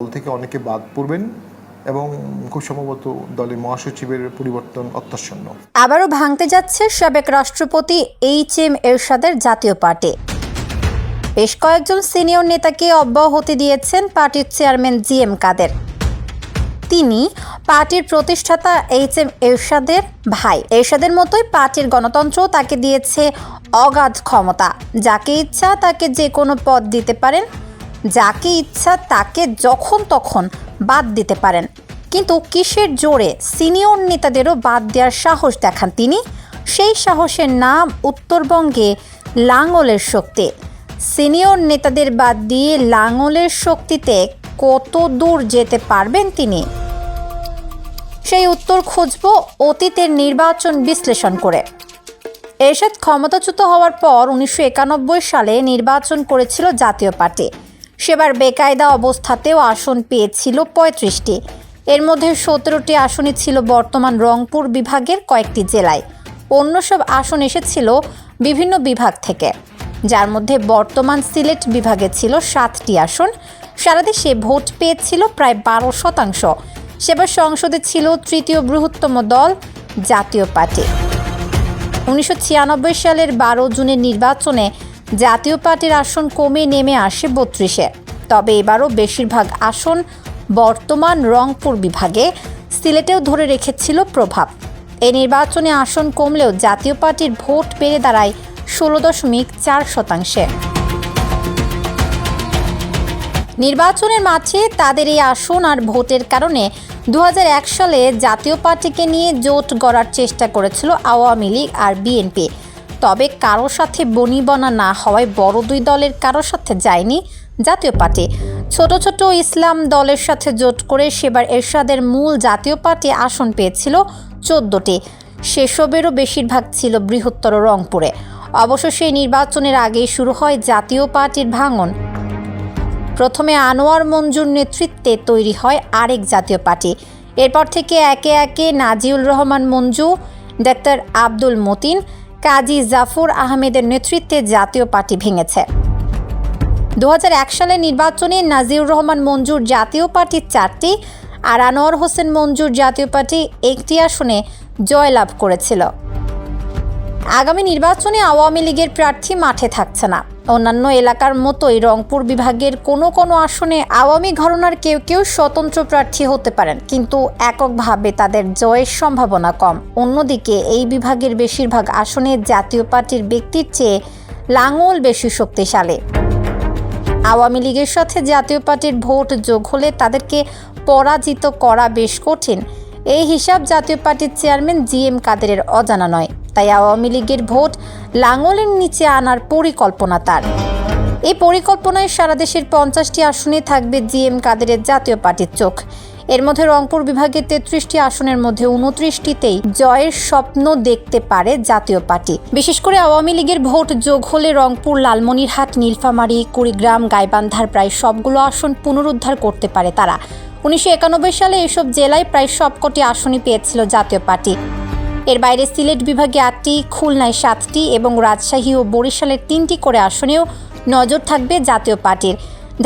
দল থেকে অনেকে বাদ পড়বেন এবং খুব সম্ভবত দলের মহাসচিবের পরিবর্তন অত্যাসন্ন আবারও ভাঙতে যাচ্ছে সাবেক রাষ্ট্রপতি এইচ এম এরশাদের জাতীয় পার্টি। বেশ কয়েকজন সিনিয়র নেতাকে অব্যাহতি দিয়েছেন পার্টির চেয়ারম্যান জি এম কাদের। তিনি পার্টির প্রতিষ্ঠাতা এইচ এম এরশাদের ভাই। এরশাদের মতোই পার্টির গণতন্ত্র তাকে দিয়েছে অগাধ ক্ষমতা। যাকে ইচ্ছা তাকে যে কোনো পদ দিতে পারেন যাকে ইচ্ছা তাকে যখন তখন বাদ দিতে পারেন। কিন্তু কিসের জোরে সিনিয়র নেতাদেরও বাদ দেওয়ার সাহস দেখান তিনি, সেই সাহসের নাম উত্তরবঙ্গে লাঙ্গলের শক্তি। সিনিয়র নেতাদের বাদ দিয়ে লাঙলের শক্তিতে কত দূর যেতে পারবেন তিনি? সেই উত্তর খুঁজব অতীতের নির্বাচন বিশ্লেষণ করে। এরশাদ ক্ষমতাচ্যুত হওয়ার পর উনিশশো একানব্বই সালে নির্বাচন করেছিল জাতীয় পার্টি। সেবার বেকায়দা অবস্থাতেও আসন পেয়েছিল পঁয়ত্রিশটি। এর মধ্যে সতেরোটি আসনই ছিল বর্তমান রংপুর বিভাগের কয়েকটি জেলায়। অন্য সব আসন এসেছিল বিভিন্ন বিভাগ থেকে। যার মধ্যে বর্তমান সিলেট বিভাগে ছিল সাতটি আসন। সারা দেশে ভোট পেয়েছিল প্রায় বারো শতাংশ। সেবার সংসদে ছিল তৃতীয় বৃহত্তম দল, জাতীয় পার্টি। উনিশশো ছিয়ানব্বই সালের বারো জুনের নির্বাচনে জাতীয় পার্টির আসন কমে নেমে আসে বত্রিশে। তবে এবারও বেশিরভাগ আসন বর্তমান রংপুর বিভাগে সিলেটেও ধরে রেখেছিল প্রভাব। এই নির্বাচনে আসন কমলেও জাতীয় পার্টির ভোট বেড়ে দাঁড়ায় ষোলো দশমিক চার শতাংশে। নির্বাচনের মাঝে তাদের এই আসন আর ভোটের কারণে দু হাজার এক সালে জাতীয় পার্টিকে নিয়ে জোট গড়ার চেষ্টা করেছিল আওয়ামী লীগ আর বিএনপি। তবে কারও সাথে বনিবনা না হওয়ায় বড় দুই দলের কারোর সাথে যায়নি জাতীয় পার্টি। ছোট ছোট ইসলাম দলের সাথে জোট করে সেবার এরশাদের মূল জাতীয় পার্টি আসন পেয়েছিল চোদ্দটি। সেসবেরও বেশিরভাগ ছিল বৃহত্তর রংপুরে। অবশ্য সেই নির্বাচনের আগেই শুরু হয় জাতীয় পার্টির ভাঙন। প্রথমে আনোয়ার মঞ্জুর নেতৃত্বে তৈরি হয় আরেক জাতীয় পার্টি। এরপর থেকে একে একে নাজিউল রহমান মঞ্জু, ডাক্তার আব্দুল মতিন কাজী জাফর আহমেদের নেতৃত্বে জাতীয় পার্টি ভেঙেছে। দু হাজার এক সালের নির্বাচনে নাজিউর রহমান মঞ্জুর জাতীয় পার্টির চারটি আর আনোয়ার হোসেন মঞ্জুর জাতীয় পার্টি একটি আসনে জয়লাভ করেছিল। আগামী নির্বাচনে আওয়ামী লীগের প্রার্থী মাঠে থাকছে না। অন্যান্য এলাকার মতোই রংপুর বিভাগের কোনো কোনো আসনে আওয়ামী ঘরনার কেউ কেউ স্বতন্ত্র প্রার্থী হতে পারেন, কিন্তু এককভাবে তাদের জয়ের সম্ভাবনা কম। অন্যদিকে এই বিভাগের বেশিরভাগ আসনে জাতীয় পার্টির ব্যক্তির চেয়ে লাঙল বেশি শক্তিশালী। আওয়ামী লীগের সাথে জাতীয় পার্টির ভোট যোগ হলে তাদেরকে পরাজিত করা বেশ কঠিন। এই হিসাব জাতীয় পার্টির চেয়ারম্যান জি এম কাদেরের অজানা নয়। তাই আওয়ামী লীগের ভোট লাঙলের নিচে আনার পরিকল্পনা তার। এই পরিকল্পনায় সারা দেশের পঞ্চাশটি আসনে থাকবে জি এম কাদেরের জাতীয় পার্টির চোখ। এর মধ্যে রংপুর বিভাগের তেত্রিশটি আসনের মধ্যে উনত্রিশটিতেই জয়ের স্বপ্ন দেখতে পারে জাতীয় পার্টি। বিশেষ করে আওয়ামী লীগের ভোট যোগ হলে রংপুর, লালমনিরহাট, নীলফামারী, কুড়িগ্রাম, গাইবান্ধার প্রায় সবগুলো আসন পুনরুদ্ধার করতে পারে তারা। উনিশশো একানব্বই সালে এসব জেলায় প্রায় সবকটি আসনই পেয়েছিল জাতীয় পার্টি। এর বাইরে সিলেট বিভাগে আটটি, খুলনায় সাতটি এবং রাজশাহী ও বরিশালের তিনটি করে আসনেও নজর থাকবে জাতীয় পার্টির।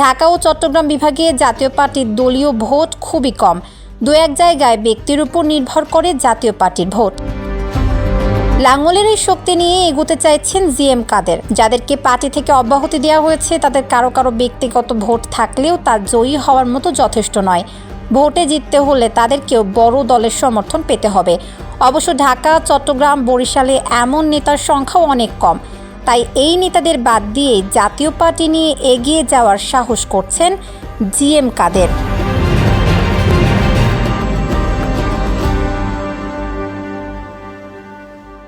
ঢাকা ও চট্টগ্রাম বিভাগে জাতীয় পার্টির দলীয় ভোট খুবই কম। দু এক জায়গায় ব্যক্তির উপর নির্ভর করে জাতীয় পার্টির ভোট। লাঙ্গলের এই শক্তি নিয়ে এগোতে চাইছেন জি এম কাদের। যাদেরকে পার্টি থেকে অব্যাহতি দেওয়া হয়েছে, তাদের কারও কারও ব্যক্তিগত ভোট থাকলেও তা জয়ী হওয়ার মতো যথেষ্ট নয়। ভোটে জিততে হলে তাদেরকেও বড় দলের সমর্থন পেতে হবে। অবশ্য ঢাকা, চট্টগ্রাম, বরিশালে এমন নেতার সংখ্যাও অনেক কম। তাই এই নেতাদের বাদ দিয়ে জাতীয় পার্টি নিয়ে এগিয়ে যাওয়ার সাহস করছেন জি এম কাদের।